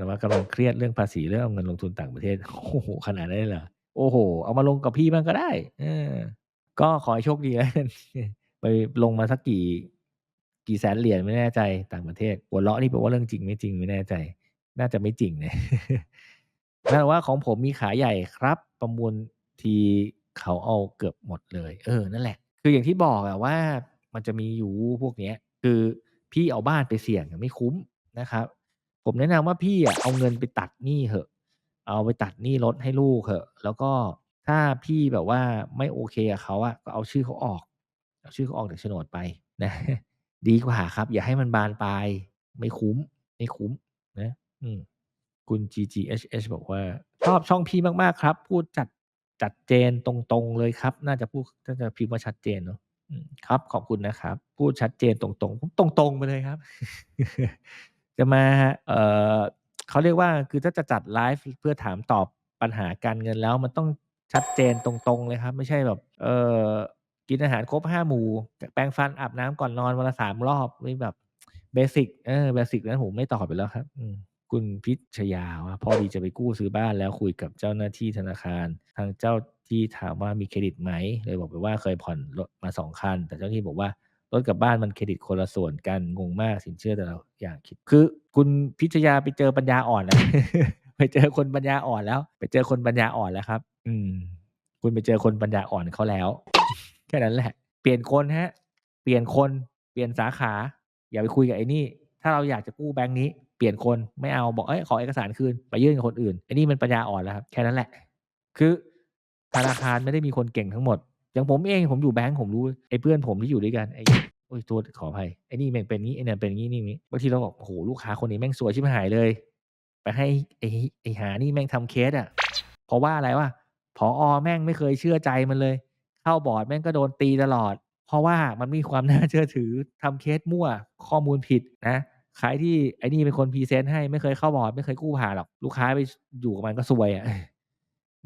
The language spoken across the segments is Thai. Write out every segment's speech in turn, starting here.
กันว่ากำลังเครียดเรื่องภาษีเรื่องเอาเงินลงทุนต่างประเทศโอ้โฮขนาดนั้นเลยเหรอ?โอ้โฮเอามาลงกับพี่บ้างก็ได้ เออ ก็ขอให้โชคดีแล้วกันไปลงมาสักกี่ กี่แสนเหรียญไม่แน่ใจต่างประเทศหัวเราะนี่แปลว่าเรื่องจริงไม่จริงไม่แน่ใจ น่าจะไม่จริงนะนั่นว่าของผมมีขาใหญ่ครับ ประมูลทีเขาเอาเกือบหมดเลย เออ นั่นแหละ คืออย่างที่บอกอะว่า มันจะมีอยู่พวกเนี้ย คือพี่เอาบ้านไปเสี่ยงไม่คุ้มนะครับ ผมแนะนำว่าพี่อะเอาเงินไปตัดหนี้เถอะ เอาไปตัดหนี้รถให้ลูกเถอะ แล้วก็ถ้าพี่แบบว่าไม่โอเคกับเขาอะก็เอาชื่อเขาออก เอาชื่อเขาออกจากโฉนดไปนะ ดีกว่าครับ อย่าให้มันบานปลายไม่คุ้ม ไม่คุ้มนะ อืมคุณ GGHH บอกว่า ชอบช่องพี่มาก ๆ ครับ พูดจัดจัดเจนตรงๆเลยครับ น่าจะพูดน่าจะพิมพ์ว่าชัดเจนเนาะครับ ขอบคุณนะครับ พูดชัดเจนตรงๆผมตรงๆไปเลยครับ จะมาเอ่อเขาเรียกว่าคือถ้าจะจัดไลฟ์เพื่อถามตอบปัญหาการเงินแล้ว มันต้องชัดเจนตรงๆเลยครับ ไม่ใช่แบบ เออกินอาหารครบ5หมู่แปรงฟันอาบน้ำก่อนนอนวันละ3รอบนี่แบบเบสิกเออเบสิกนั้นผมไม่ตอบอยู่แล้วครับคุณพิชยาว่าพอดีจะไปกู้ซื้อบ้านแล้วคุยกับเจ้าหน้าที่ธนาคาร ทางเจ้าที่ถามว่ามีเครดิตไหมเลยบอกไปว่าเคยผ่อนรถมา2คัน แต่เจ้าหน้าที่บอกว่า รถกับบ้านมันเครดิตคนละส่วนกันงงมากสินเชื่อแต่ละอย่างคิด คือ คุณพิชยาไปเจอปัญญาอ่อนแล้วไปเจอคนปัญญาอ่อนแล้ว ไปเจอคนปัญญาอ่อนแล้วครับ อืม คุณไปเจอคนปัญญาอ่อนเขาแล้วแค่นั้นแหละ เปลี่ยนคนครับเปลี่ยนคนเปลี่ยนสาขา อย่าไปคุยกับไอ้นี่ ถ้าเราอยากจะกู้แบงก์นี้เปลี่ยนคนไม่เอาบอกเฮ้ยขอเอกสารคืนไปยื่นกับคนอื่นไอ้นี่มันปัญญาอ่อนแล้วครับ แค่นั้นแหละ คือธนาคารไม่ได้มีคนเก่งทั้งหมด อย่างผมเองผมอยู่แบงก์ผมรู้ไอ้เพื่อนผมที่อยู่ด้วยกันไอ้โอ๊ยโทษขออภัยไอ้นี่แม่งเป็นงี้ไอ้นั่นเป็นงี้นี่งี้บางทีเราบอกโอ้โฮลูกค้าคนนี้แม่งซวยชิบหายเลย ไปให้ไอ้ไอ้หานี่แม่งทำเคสอะเพราะว่าอะไรวะผออ.แม่งไม่เคยเชื่อใจมันเลย เข้าบอร์ดแม่งก็โดนตีตลอด เพราะว่ามันมีความน่าเชื่อถือทำเคสมั่วข้อมูลผิดนะใครที่ไอ้นี่เป็นคนพรีเซนต์ให้ไม่เคยเข้าบอร์ดไม่เคยกู้ผ่านหรอกลูกค้าไปอยู่กับมันก็ซวยอะ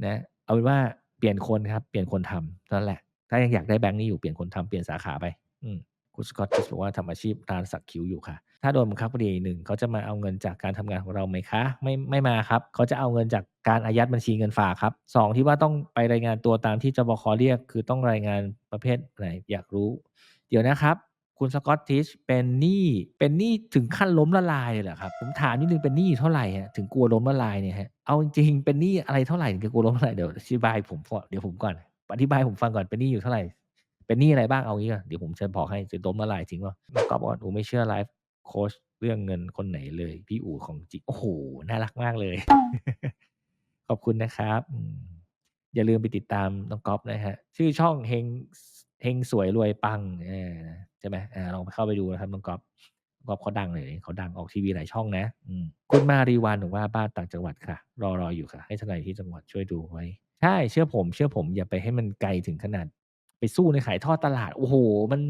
นะเอาเป็นว่า เปลี่ยนคนครับ เปลี่ยนคนทำนั่นแหละ ถ้ายังอยากได้แบงก์นี้อยู่เปลี่ยนคนทำเปลี่ยนสาขาไป อืมคุณสกอตติสบอกว่าทำอาชีพร้านสักคิ้วอยู่ค่ะ ถ้าโดนบังคับคดีหนึ่งเขาจะมาเอาเงินจากการทำงานของเราไหมคะ?ไม่ไม่มาครับเขาจะเอาเงินจากการอายัดบัญชีเงินฝากครับสองที่ว่าต้องไปรายงานตัวตามที่จบค.เรียก คือต้องรายงานประเภทไหนอยากรู้ เดี๋ยวนะครับ คุณ Scottish เป็นหนี้เป็นหนี้ถึงขั้นล้มละลายเลยเหรอครับ?ผมถามนิดหนึ่งเป็นหนี้อยู่เท่าไหรอะถึงกลัวล้มละลายเนี่ยครับ?เอาจริงเป็นหนี้อะไรเท่าไหร่ถึงกลัวล้มละลาย?เดี๋ยวอธิบายผมเดี๋ยวผมก่อนอธิบายผมฟังก่อนเป็นหนี้อยู่เท่าไหร่?เป็นหนี้อะไรบ้างเอางี้ก่อนเดี๋ยวผมจะบอกให้จะล้มละลายจริงเปล่า?ก๊อบอกอูไม่เชื่อไลฟ์โค้ชเรื่องเงินคนไหนเลย พี่อู๋ของจิ"โอ้โฮน่ารักมากเลย ขอบคุณนะครับอย่าลืมไปติดตามน้องก๊อฟนะครับชื่อช่องเฮงเฮงสวยรวยปังเออ ใช่ไหมอาลองเข้าไปดูนะครับน้องก๊อฟน้องก๊อฟเขาดังเดี๋ยเขาดังออกทีวีหลายช่องนะอืคุณมารีวรรณบอว่าบ้านต่างจังหวัดค่ะ รอรออยู่ค่ะ ให้ทนายที่จังหวัดช่วยดูไว้ ใช่เชื่อผม เชื่อผมอย่าไปให้มันไกลถึงขนาด ไปสู้ในขายทอดตลาด โอ้โฮมัน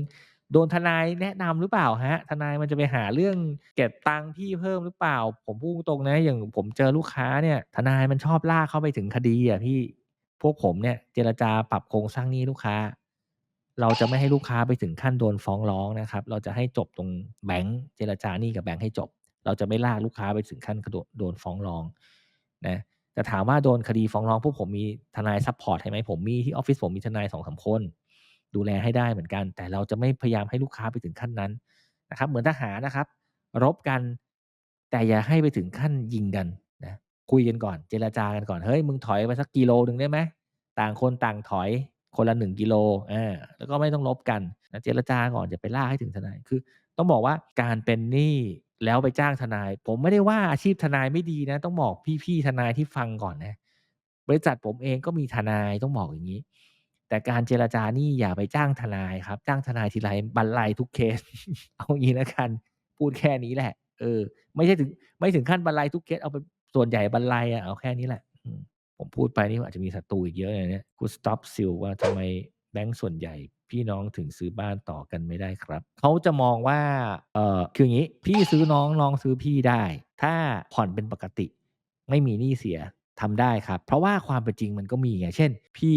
โดนทนายแนะนำหรือเปล่าครับ?ทนายมันจะไปหาเรื่องเก็บตังค์พี่เพิ่มหรือเปล่า?ผมพูดตรงนะ อย่างผมเจอลูกค้าเนี่ย ทนายมันชอบลากเข้าไปถึงคดีอะพี่พวกผมเนี่ยเจรจาปรับโครงสร้างหนี้ลูกค้า เราจะไม่ให้ลูกค้าไปถึงขั้นโดนฟ้องร้องนะครับ เราจะให้จบตรงแบงก์เจรจาหนี้กับแบงก์ให้จบ เราจะไม่ลากลูกค้าไปถึงขั้นกระโดดโดนฟ้องร้องนะแต่ถามว่าโดนคดีฟ้องร้องพวกผมมีทนายซัปพอร์ตให้ไหม?ผมมีที่ออฟฟิศผมมีทนาย2-3คน ดูแลให้ได้เหมือนกัน แต่เราจะไม่พยายามให้ลูกค้าไปถึงขั้นนั้นนะครับ เหมือนทหารนะครับ รบกัน แต่อย่าให้ไปถึงขั้นยิงกันนะคุยกันก่อน เจรจากันก่อนเฮ้ยมึงถอยไปสักกิโลหนึ่งได้ไหม?ต่างคนต่างถอย คนละ 1 กิโลอาแล้วก็ไม่ต้องรบกันนะเจรจาก่อนอย่าไปล่าให้ถึงทนายคือ ต้องบอกว่าการเป็นหนี้แล้วไปจ้างทนาย ผมไม่ได้ว่าอาชีพทนายไม่ดีนะ ต้องบอกพี่ๆทนายที่ฟังก่อนนะ บริษัทผมเองก็มีทนายต้องบอกอย่างงี้ แต่การเจรจานี้อย่าไปจ้างทนายครับ จ้างทนายทีไรบัลลัยทุกเคส เอางี้แล้วกัน พูดแค่นี้แหละ เออ ไม่ใช่ถึงไม่ถึงขั้นบัลลัยทุกเคสเอาเป็นส่วนใหญ่บัลลัยอะเอาแค่นี้แหละ ผมพูดไปนี่อาจจะมีศัตรูอีกเยอะเลยเนี่ยคุณ Stop Seal ว่าทำไมแบงก์ส่วนใหญ่พี่น้องถึงซื้อบ้านต่อกันไม่ได้ครับ?เขาจะมองว่าเอ่อคืออย่างงี้ พี่ซื้อน้องน้องซื้อพี่ได้ ถ้าผ่อนเป็นปกติ ไม่มีหนี้เสียทำได้ครับ เพราะว่าความเป็นจริงมันก็มีไง เช่น พี่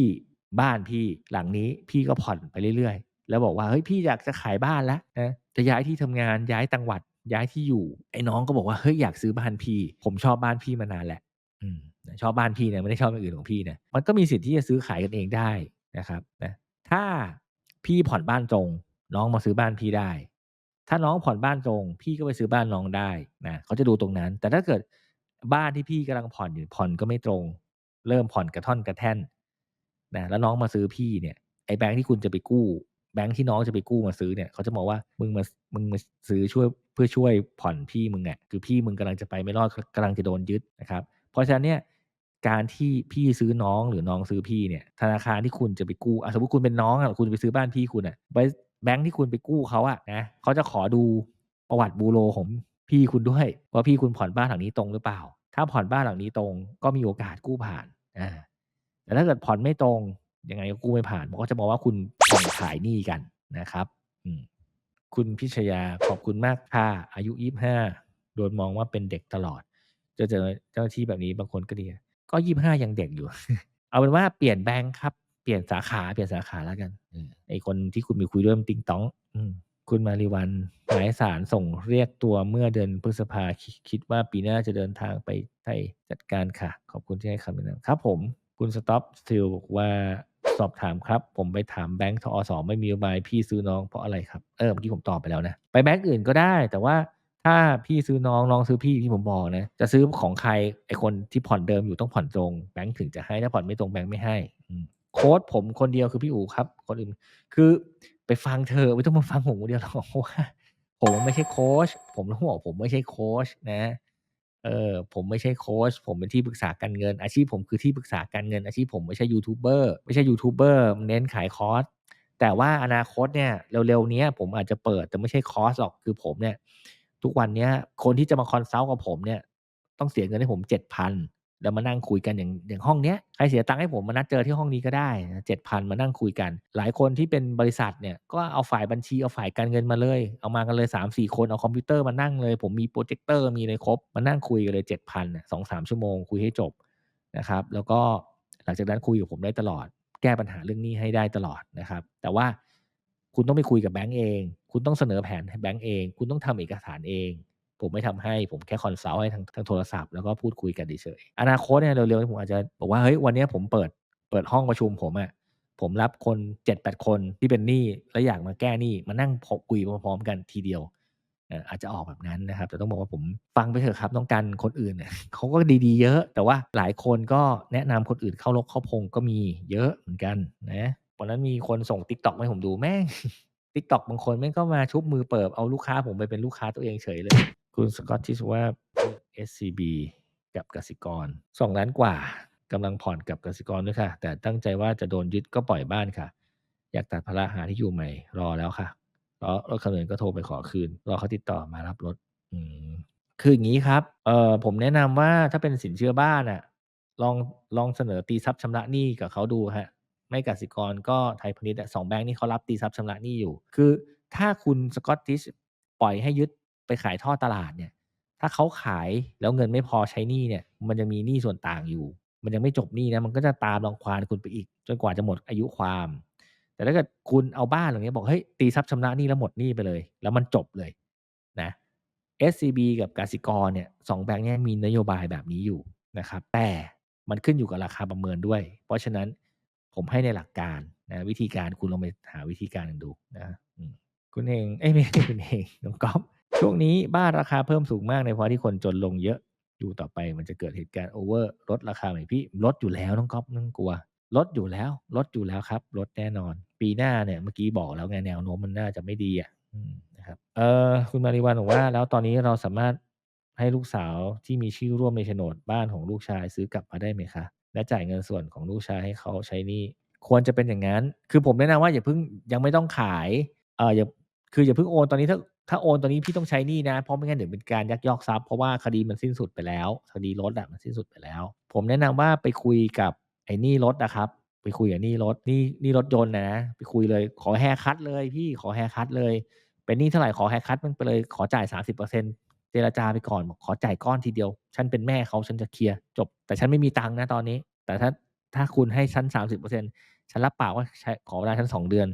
บ้านพี่หลังนี้พี่ก็ผ่อนไปเรื่อยๆ แล้วบอกว่าเฮ้ยพี่อยากจะขายบ้านแล้วนะจะย้ายที่ทำงานย้ายจังหวัดย้ายที่อยู่ ไอ้น้องก็บอกว่า"เฮ้ยอยากซื้อบ้านพี่ ผมชอบบ้านพี่มานานแล้วอืม ชอบบ้านพี่นะไม่ได้ชอบอย่างอื่นของพี่นะ"มันก็มีสิทธิ์ที่จะซื้อขายกันเองได้นะครับนะถ้าพี่ผ่อนบ้านตรง น้องมาซื้อบ้านพี่ได้ ถ้าน้องผ่อนบ้านตรง พี่ก็ไปซื้อบ้านน้องได้นะเขาจะดูตรงนั้น แต่ถ้าเกิดบ้านที่พี่กำลังผ่อนอยู่ผ่อนก็ไม่ตรง เริ่มผ่อนกระท่อนกระแท่นนะแล้วน้องมาซื้อพี่เนี่ยไอ้แบงก์ที่คุณจะไปกู้ แบงก์ที่น้องจะไปกู้มาซื้อเนี่ยเขาจะมองว่ามึงมามึงมาซื้อช่วยเพื่อช่วยผ่อนพี่มึงอะคือพี่มึงกำลังจะไปไม่รอดกกำลังจะโดนยึดนะครับ เพราะฉะนั้นเนี่ย การที่พี่ซื้อน้องหรือน้องซื้อพี่เนี่ยธนาคารที่คุณจะไปกู้สมมติคุณเป็นน้องอะคุณไปซื้อบ้านพี่คุณอะไบร์ทแบงก์ที่คุณไปกู้เขาอะนะเขาจะขอดูประวัติบูโรของพี่คุณด้วยว่าพี่คุณผ่อนบ้านหลังนี้ตรงหรือเปล่า ถ้าผ่อนบ้านหลังนี้ตรง ก็มีโอกาสกู้ผ่านอ่าแต่ถ้าเกิดผ่อนไม่ตรงยังไงก็กู้ไม่ผ่านเพราะเขาจะมองว่าคุณผ่อนขายหนี้กันนะครับ อืมคุณพิชยาขอบคุณมากค่ะ อายุ25โดนมองว่าเป็นเด็กตลอดเจอเจอเจ้าหน้าที่แบบนี้บางคนก็ดี ก็25ยังเด็กอยู่ เอาเป็นว่าเปลี่ยนแบงก์ครับ เปลี่ยนสาขาเปลี่ยนสาขาแล้วกันอืมไอคนที่คุณไปคุยด้วยมันติงต๊องคุณมาริวัลย์หมายศาลส่งเรียกตัวเมื่อเดือนพฤษภาคิดว่าปีหน้าจะเดินทางไปไต้จัดการค่ะ ขอบคุณที่ให้คำแนะนำครับผม คุณ Stop Still บอกว่าสอบถามครับ ผมไปถามแบงก์ธอ.ส.ไม่มีนโยบายพี่ซื้อน้องเพราะอะไรครับ?เออเมื่อกี้ผมตอบไปแล้วนะ ไปแบงก์อื่นก็ได้แต่ว่า ถ้าพี่ซื้อน้องน้องซื้อพี่ที่ผมบอกนะ จะซื้อของใครไอคนที่ผ่อนเดิมอยู่ต้องผ่อนตรงแบงก์ถึงจะให้ถ้าผ่อนไม่ตรงแบงก์ไม่ให้โค้ชผมคนเดียวคือพี่อู๋ครับ คนอื่นคือไปฟังเถอไม่ต้องมาฟังผมคนเดียวหรอกว่าผมไม่ใช่โค้ชผมต้องบอกผมไม่ใช่โค้ชนะเออผมไม่ใช่โค้ชผมเป็นที่ปรึกษาการเงิน อาชีพผมคือที่ปรึกษาการเงิน อาชีพผมไม่ใช่ยูทูบเบอร์ไม่ใช่ยูทูบเบอร์เน้นขายคอร์สแต่ว่าอนาคตเนี่ยเร็วๆนี้ผมอาจจะเปิดแต่ไม่ใช่คอร์สหรอกคือผมเนี่ย ทุกวันเนี้ย คนที่จะมาคอนซัลต์กับผมเนี่ย ต้องเสียเงินให้ผม7,000แล้วมานั่งคุยกันอย่างอย่างห้องเนี้ยใครเสียตังค์ให้ผมมานัดเจอที่ห้องนี้ก็ได้นะ7,000มานั่งคุยกัน หลายคนที่เป็นบริษัทเนี่ยก็เอาฝ่ายบัญชีเอาฝ่ายการเงินมาเลย เอามากันเลย3-4คนเอาคอมพิวเตอร์มานั่งเลย ผมมีพรเจกเตอร์มีอะไรครบมานั่งคุยกันเลย7,000น่ะ2-3ชั่วโมงคุยให้จบนะครับแล้วก็หลังจากนั้นคุยกับผมได้ตลอด แก้ปัญหาเรื่องนี้ให้ได้ตลอดนะครับ แต่ว่าคุณต้องไปคุยกับแบงก์เอง คุณต้องเสนอแผนให้แบงก์เอง คุณต้องทำเอกสารเอง ผมไม่ทำให้ผมแค่คอนซัลต์ให้ทางทางโทรศัพท์แล้วก็พูดคุยกันเฉยอนาคตเนี่ยเร็วๆนี้ผมอาจจะบอกว่าเฮ้ยวันนี้ผมเปิดเปิดห้องประชุมผมอะผมรับคน7-8คนที่เป็นหนี้แล้วอยากมาแก้หนี้มานั่งพคุยพร้อมๆกันทีเดียวเอ่ออาจจะออกแบบนั้นนะครับ แต่ต้องบอกว่าผมฟังไปเถอะครับน้องกันคนอื่นเนี่ยเขาก็ดีๆ เยอะ แต่ว่าหลายคนก็แนะนำคนอื่นเข้ารกเข้าพงก็มีเยอะเหมือนกันนะวันนั้นมีคนส่ง TikTok มาให้ผมดูแม่ง TikTok บางคนแม่งก็มาชุบมือเปิบเอาลูกค้าผมไปเป็นลูกค้าตัวเองเฉยเลย คุณ Scottish ว่า SCB กับกสิกร2,000,000กว่ากำลังผ่อนกับกสิกรด้วยค่ะ แต่ตั้งใจว่าจะโดนยึดก็ปล่อยบ้านค่ะ อยากตัดภาระหาที่อยู่ใหม่รอแล้วค่ะรอรถคันอื่นก็โทรไปขอคืน รอเขาติดต่อมารับรถ อืมคืออย่างงี้ครับเอ่อผมแนะนำว่าถ้าเป็นสินเชื่อบ้านอะลองลองเสนอตีทรัพย์ชำระหนี้กับเขาดูครับ ไม่กสิกรก็ไทยพาณิชย์สอะ2แบงก์นี้เขารับตีทรัพย์ชำระหนี้อยู่ คือถ้าคุณ Scottish ปล่อยให้ยึดไปขายท่อตลาดเนี่ย ถ้าเขาขายแล้วเงินไม่พอใช้หนี้เนี่ย มันยังมีหนี้ส่วนต่างอยู่ มันยังไม่จบหนี้นะ มันก็จะตามรังควานคุณไปอีก จนกว่าจะหมดอายุความ แต่ถ้าเกิดคุณเอาบ้านหลังนี้บอกเฮ้ยตีทรัพย์ชำระหนี้แล้วหมดหนี้ไปเลย แล้วมันจบเลยนะ SCB กับกสิกรเนี่ย2แบงก์เนี้ยมีนโยบายแบบนี้อยู่นะครับ แต่มันขึ้นอยู่กับราคาประเมินด้วย เพราะฉะนั้น ผมให้ในหลักการนะวิธีการคุณลองไปหาวิธีการดูนะคุณเฮงเอ๊ยไม่ใช่คุณเฮงน้องก๊อฟช่วงนี้บ้านราคาเพิ่มสูงมากในภาวะที่คนจนลงเยอะอยู่ต่อไปมันจะเกิดเหตุการณ์โอเวอร์ลดราคาไหมพี่?ลดอยู่แล้วน้องก๊อฟไม่ต้องกลัวลดอยู่แล้วลดอยู่แล้วครับลดแน่นอน ปีหน้าเนี่ยเมื่อกี้บอกแล้วไงแนวโน้มมันน่าจะไม่ดีอะนะครับเออคุณมาริวัลย์บอกว่า แล้วตอนนี้เราสามารถให้ลูกสาวที่มีชื่อร่วมในโฉนดบ้านของลูกชายซื้อกลับมาได้ไหมคะ? และจ่ายเงินส่วนของลูกชายให้เขาใช้หนี้ควรจะเป็นอย่างงั้น คือผมแนะนำว่าอย่าเพิ่งยังไม่ต้องขายเอออย่าคืออย่าเพิ่งโอนตอนนี้ถ้าถ้าโอนตอนนี้พี่ต้องใช้หนี้นะ เพราะไม่งั้นเดี๋ยวเป็นการยักยอกทรัพย์เพราะว่าคดีมันสิ้นสุดไปแล้วคดีรถอะมันสิ้นสุดไปแล้ว ผมแนะนำว่าไปคุยกับไอ้หนี้รถอะครับ ไปคุยกับหนี้รถหนี้หนี้รถยนต์นะ ไปคุยเลยขอ haircut เลยพี่ขอ haircut เลย เป็นหนี้เท่าไหร่ขอ haircut มันไปเลยขอจ่าย30%เปอร์เซ็นต จรจาไปก่อนบอกขอจ่ายก้อนทีเดียว ฉันเป็นแม่เขาฉันจะเคลียร์จบ แต่ฉันไม่มีตังค์นะตอนนี้ แต่ถ้าถ้าคุณให้ฉัน30%ฉันรับปากว่าขอเวลาฉัน2เดือน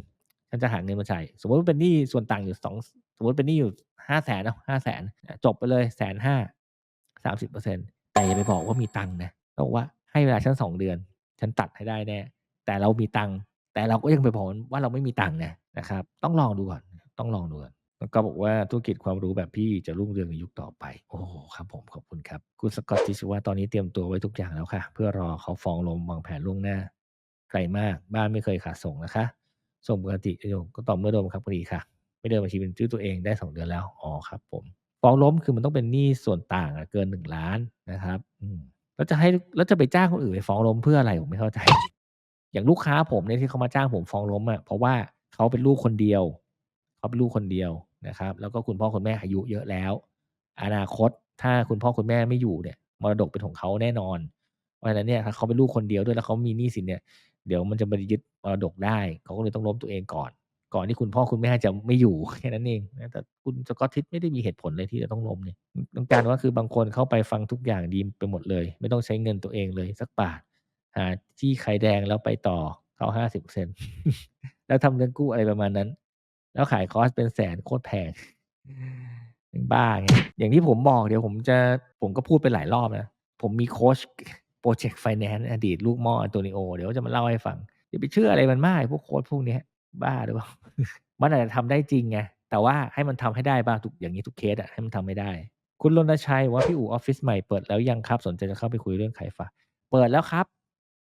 ฉันจะหาเงินมาจ่ายสมมุติว่าเป็นหนี้ส่วนต่างอยู่2สมมุติเป็นหนี้อยู่500,000เนาะ500,000อาจบไปเลย150,000 30%แต่อย่าไปบอกว่ามีตังค์นะต้องบอกว่าให้เวลาฉัน2เดือน ฉันตัดให้ได้แน่แต่เรามีตังค์แต่เราก็ยังไปบอกมันว่าเราไม่มีตังค์นะนะครับ ต้องลองดูก่อน ต้องลองดูก่อน แล้วก็บอกว่าธุรกิจความรู้แบบพี่จะรุ่งเรืองในยุคต่อไป โอ้ครับผมขอบคุณครับ คุณ Scottish ว่าตอนนี้เตรียมตัวไว้ทุกอย่างแล้วค่ะ เพื่อรอเขาฟ้องล้มวางแผนล่วงหน้าไกลมาก บ้านไม่เคยขาดส่งนะคะ ส่งปกติจะส่งก็ต่อเมื่อโดนบังคับคดีค่ะ ไม่เดินบัญชีเป็นชื่อตัวเองได้2เดือนแล้วอ๋อครับผมฟ้องล้มคือมันต้องเป็นหนี้ส่วนต่างเกิน1,000,000นนะครับอืมแล้วจะให้แล้วจะไปจ้างคนอื่นไปฟ้องล้มเพื่ออะไร?ผมไม่เข้าใจ อย่างลูกค้าผมเนี่ยที่เขามาจ้างผมฟ้องล้มอะเพราะว่าเขาเป็นลูกคนเดียวเขาเป็นลูกคนเดียว นะครับ แล้วก็คุณพ่อคุณแม่อายุเยอะแล้ว อนาคตถ้าคุณพ่อคุณแม่ไม่อยู่เนี่ยมรดกเป็นของเขาแน่นอน เพราะฉะนั้นเนี่ยถ้าเขาเป็นลูกคนเดียวด้วยแล้วเขามีหนี้สินเนี่ยเดี๋ยวมันจะมายึดมรดกได้เขาก็เลยต้องล้มตัวเองก่อน ก่อนที่คุณพ่อคุณแม่จะไม่อยู่แค่นั้นเองแต่คุณ Scottish ไม่ได้มีเหตุผลอะไรที่จะต้องล้มเนี่อือต้องการว่าคือบางคนเข้าไปฟังทุกอย่างดีไปหมดเลย ไม่ต้องใช้เงินตัวเองเลยสักบาทหาที่ไข่แดงแล้วไปต่อเขา50%แล้วทำเงินกู้อะไรประมาณนั้น แล้วขายคอร์สเป็นแสนโคตรแพงเป็นบ้าไงอย่างที่ผมบอกเดี๋ยวผมจะผมก็พูดไปหลายรอบนะ ผมมีโคชพรอเจกต์ไฟแนนซ์อดีตลูกหม้อ Antonio เดี๋ยวจะมาเล่าให้ฟังอย่าไปเชื่ออะไรมันมากไอ้พวกโคชพวกเนี้ยบ้าหรือเปล่า มันอาจจะทำได้จริงไง แต่ว่าให้มันทำให้ได้บ้างทุกอย่างงี้ทุกเคสอะให้มันทำให้ได้ คุณรณชัยบอกว่า"พี่อู๋ออฟฟิศใหม่เปิดแล้วยังครับ?สนใจจะเข้าไปคุยเรื่องขายฝาก"เปิดแล้วครับ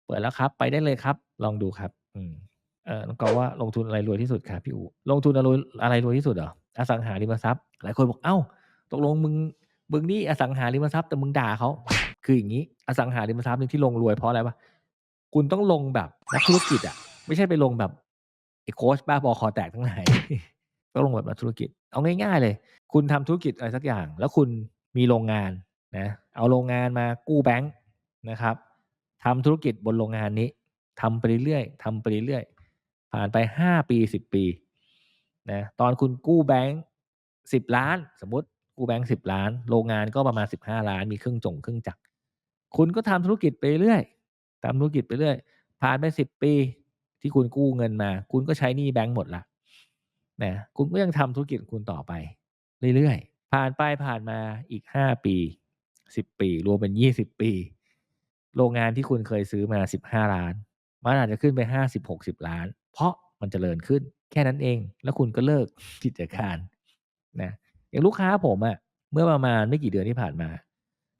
เปิดแล้วครับ ไปได้เลยครับ ลองดูครับ อืมเออน้องกอว่า"ลงทุนอะไรรวยที่สุดคะพี่อู๋?"ลงทุนอะรอะไรรวยที่สุดเหรอ?อสังหาริมทรัพย์ หลายคนบอกเ"อ้า ตกลงมึงมึงนี่อสังหาริมทรัพย์แต่มึงด่าเขา"คืออย่างงี้อสังหาริมทรัพย์นี่ยที่ลงรวยเพราะอะไรเปล่า?คุณต้องลงแบบนักธุรกิจอะไม่ใช่ไปลงแบบไอ้โค้ชบ้าบอคอแตกทั้งหลายต้องลงแบบนักธุรกิจ เอาง่าย ๆ เลย คุณทำธุรกิจอะไรสักอย่าง แล้วคุณมีโรงงานนะเอาโรงงานมากู้แบงก์นะครับทำธุรกิจบนโรงงานนี้ทำไปเรื่อยๆทำไปเรื่อยๆ ผ่านไป5ปี10ปีนะตอนคุณกู้แบงก์10,000,000สมมติกู้แบงก์10,000,000โรงงานก็ประมาณ15,000,000มีเครื่องจงเครื่องจักร คุณก็ทำธุรกิจไปเรื่อยทำธุรกิจไปเรื่อย ผ่านไป10ปี ที่คุณกู้เงินมา คุณก็ใช้หนี้แบงก์หมดแล้วนะคุณก็ยังทำธุรกิจคุณต่อไป เรื่อยๆ ผ่านไปผ่านมาอีก5ปี10ปี รวมเป็น20ปี โรงงานที่คุณเคยซื้อมา15,000,000มันอาจจะขึ้นไป50-60,000,000 เพราะมันเจริญขึ้นแค่นั้นเอง แล้วคุณก็เลิกกิจการนะอย่างลูกค้าผมอะเมื่อประมาณไม่กี่เดือนที่ผ่านมา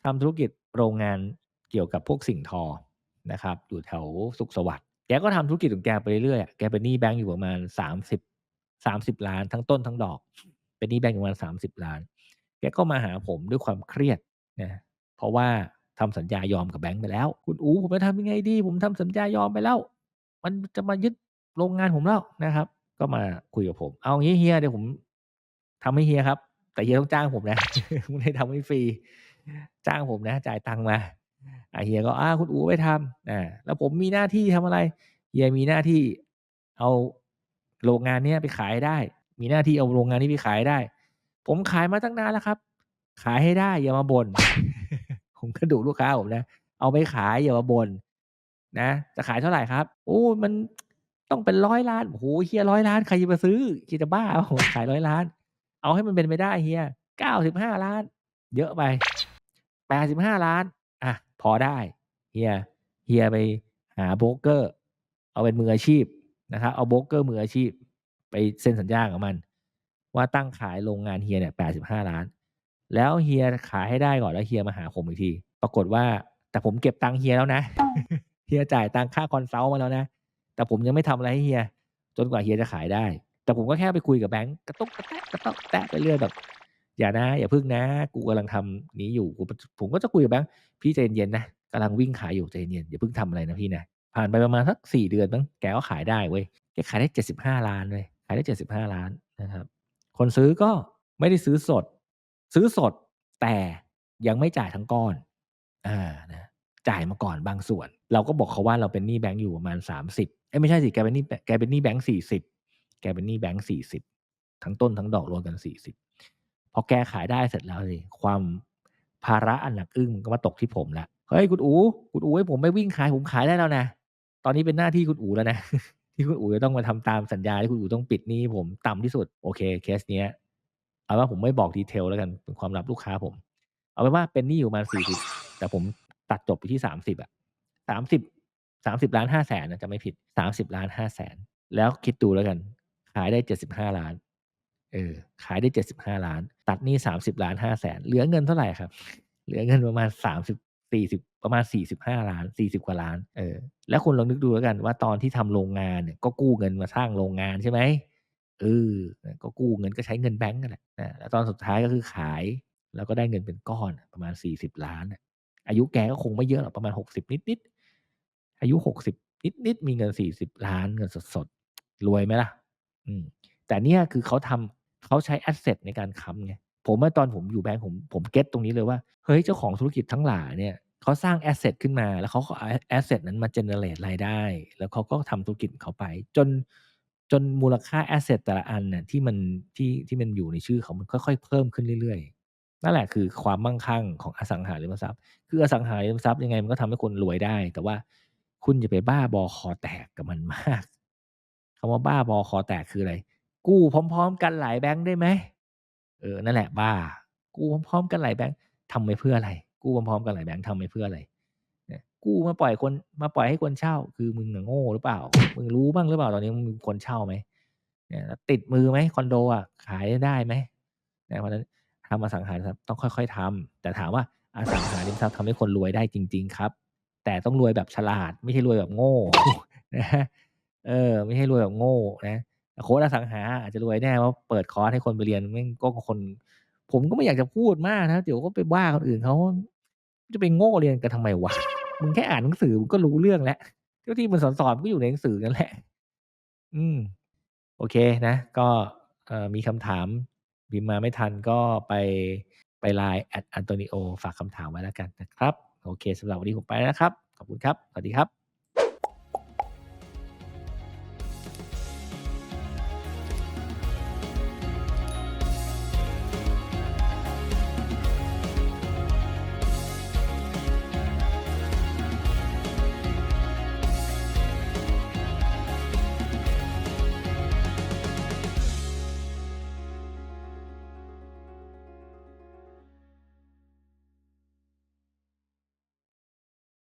ทำธุรกิจโรงงานเกี่ยวกับพวกสิ่งทอนะครับ อยู่แถวสุขสวัสดิ์แกก็ทำธุรกิจของแกไปเรื่อยๆแกเป็นหนี้แบงก์อยู่ประมาณ30 30,000,000ทั้งต้นทั้งดอก เป็นหนี้แบงก์อยู่ประมาณ30,000,000แกก็มาหาผมด้วยความเครียดนะเพราะว่าทำสัญญายอมกับแบงก์ไปแล้ว"คุณอู๋ผมจะทำยังไงดี?ผมทำสัญญายอมไปแล้ว มันจะมายึด โรงงานผมแล้ว"นะครับ ก็มาคุยกับผม"เอางี้เฮียเดี๋ยวผมทำให้เฮียครับ แต่เฮียต้องจ้างผมนะไม่ได้ทำให้ฟรีจ้างผมนะ จ่ายตังค์มา"เฮียก็"อ้าคุณอู๋ไปทำ"อาแล้วผมมีหน้าที่ทำอะไร?เฮียมีหน้าที่เอาโรงงานเนี้ยไปขายได้ มีหน้าที่เอาโรงงานนี้ไปขายได้ ผมขายมาตั้งนานแล้วครับ ขายให้ได้อย่ามาบ่นผมก็ดุลูกค้าผมนะ"เอาไปขายอย่ามาบ่นนะ จะขายเท่าไหร่ครับ?""โอ้มัน ต้องเป็น 100,000,000" "โอ้โฮเฮีย100,000,000ใครจะมาซื้อ?เฮีจะบ้าเปล่าขาย 100,000,000" "เอาให้มันเป็นไปได้เฮีย 95,000,000" "เยอะไป" "85,000,000" "อะพอได้เฮียเฮียไปหาโบรกเกอร์ เอาเป็นมืออาชีพนะครับเอาโบรกเกอร์มืออาชีพ ไปเซ็นสัญญากับมัน ว่าตั้งขายโรงงานเฮียเนี่ย85,000,000แล้วเฮียขายให้ได้ก่อนแล้วเฮียมาหาผมอีกที"ปรากฏว่าแต่ผมเก็บตังค์เฮียแล้วนะเฮียจ่ายตังค่า Consult มาแล้วนะ แต่ผมยังไม่ทำอะไรให้เฮีย จนกว่าเฮียจะขายได้ แต่ผมก็แค่ไปคุยกับแบงก์กระตุกกระแตกกระต๊อกกระแต๊กไปเรื่อยแบบ"อย่านะ อย่าพึ่งนะ กูกำลังทำนี้อยู่"ผมก็จะคุยกับแบงก์"พี่ใจเย็นๆนะกำลังวิ่งขายอยู่ใจเย็นๆอย่าพิ่งทำอะไรนะพี่นะ"ผ่านไปประมาณสัก4เดือนมั้งแกก็ขายได้เว้ยแกขายได้75,000,000เว้านเลยขายได้75,000,000นนะครับ คนซื้อก็ไม่ได้ซื้อสด ซื้อสดแต่ยังไม่จ่ายทั้งก้อนอ่านะจ่ายมาก่อนบางส่วน เราก็บอกเขาว่าเราเป็นหนี้แบงก์อยู่ประมาณ30 เอ๊ยไม่ใช่สิแกเป็นหนี้แบแกเป็นหนี้แบงก์40แกเป็นหนี้แบงก์40ทั้งต้นทั้งดอกรวมกัน40พอแกขายได้เสร็จแล้วสิความภาระอันหนักอึ้งก็มาตกที่ผมแล้ว"เฮ้ยคุณอู๋คุณอู๋ให้ผมไปวิ่งขายผมขายได้แล้วนะตอนนี้เป็นหน้าที่คุณอู๋แล้วนะที่คุณอู๋จะต้องมาทำตามสัญญาที่คุณอู๋ต้องปิดนี้ผมต่ำที่สุด"โอเคเคสเนี้ยเอาว่าผมไม่บอก detail แล้วกันเป็นความลับลูกค้าผม เอาเป็นว่าเป็นหนี้อยู่ประมาณ40แต่ผมตัดจบอยู่ที่30อะสามสิบ 30 30ล้าน500,000น่ะจำไม่ผิด30ล้าน500,000แล้วคิดดูแล้วกัน ขายได้75ล้าน เออ ขายได้75ล้าน ตัดหนี้30ล้าน500,000เหลือเงินเท่าไหร่ครับ เหลือเงินประมาณ30 40ประมาณ45ล้าน40กว่าล้าน เออ แล้วคุณลองนึกดูแล้วกันว่าตอนที่ทำโรงงานเนี่ยก็กู้เงินมาสร้างโรงงานใช่ไหมเออ ก็กู้เงินก็ใช้เงินแบงก์นั่นแหละแล้วตอนสุดท้ายก็คือขาย แล้วก็ได้เงินเป็นก้อนประมาณ40ล้านอายุแกก็คงไม่เยอะหรอกประมาณ60นิด อายุ60นิดๆมีเงิน40ล้านเงินสดๆรวยไหมล่ะ อืม แต่เนี่ยคือเขาทำเขาใช้แอสเซตในการค้ำไงผมเมื่อตอนผมอยู่แบงก์ผมผมเก็ตตรงนี้เลยว่า เฮ้ยเจ้าของธุรกิจทั้งหลายเนี่ยเขาสร้างแอสเซตขึ้นมา แล้วเขาก็เอาแอสเซตนั้นมา generate รายได้ แล้วเขาก็ทำธุรกิจเขาไป จนจนมูลค่าแอสเซตแต่ละอันน่ะที่มันที่ที่มันอยู่ในชื่อเขามันค่อยๆ เพิ่มขึ้นเรื่อยๆ นั่นแหละคือความมั่งคั่งของอสังหาริมทรัพย์ คืออสังหาริมทรัพย์ยังไงมันก็ทำให้คนรวยได้ แต่ว่า คุณอย่าไปบ้าบอคอแตกกับมันมากคำว่าบ้าบอคอแตกคืออะไร กู้พร้อม ๆ กันหลายแบงก์ได้ไหมเออนั่นแหละบ้า กู้พร้อมๆกันหลายแบงก์ทำไปเพื่ออะไร กู้พร้อมๆกันหลายแบงก์ทำไปเพื่ออะไรกู้มาปล่อยคนมาปล่อยให้คนเช่า คือมึงโง่หรือเปล่า มึงรู้บ้างหรือเปล่าตอนนี้มึงคนเช่าไหมเนี่ยติดมือไหมคอนโดอะขายได้ไหมเนี่ยเพราะนั้นทำอสังหาริมทรัพย์ต้องค่อย ๆทำแต่ถามว่าอสังหาริมทรัพย์ทำให้คนรวยได้จริง ๆ ครับ แต่ต้องรวยแบบฉลาด ไม่ใช่รวยแบบโง่นะเออ ไม่ใช่รวยแบบโง่นะโค้ชอสังหาอาจจะรวยแน่เพราเปิดคอร์สให้คนไปเรียนแม่งก็คน ผมก็ไม่อยากจะพูดมากนะเดี๋ยวก็ไปว่าคนอื่นเขาจะไปโง่เรียนกันทำไมวะมึงแค่อ่านหนังสือมึงก็รู้เรื่องแล้วก็ที่มันสอนๆมันก็อยู่ในหนังสือนั่นแหละ อืม โอเคนะ ก็เอ่อมีคำถามพิมมาไม่ทันก็ไปไป LINE @antonio ฝากคำถามไว้แล้วกันนะครับ โอเคสำหรับวันนี้ผมไปแล้วนะครับ ขอบคุณครับ สวัสดีครับ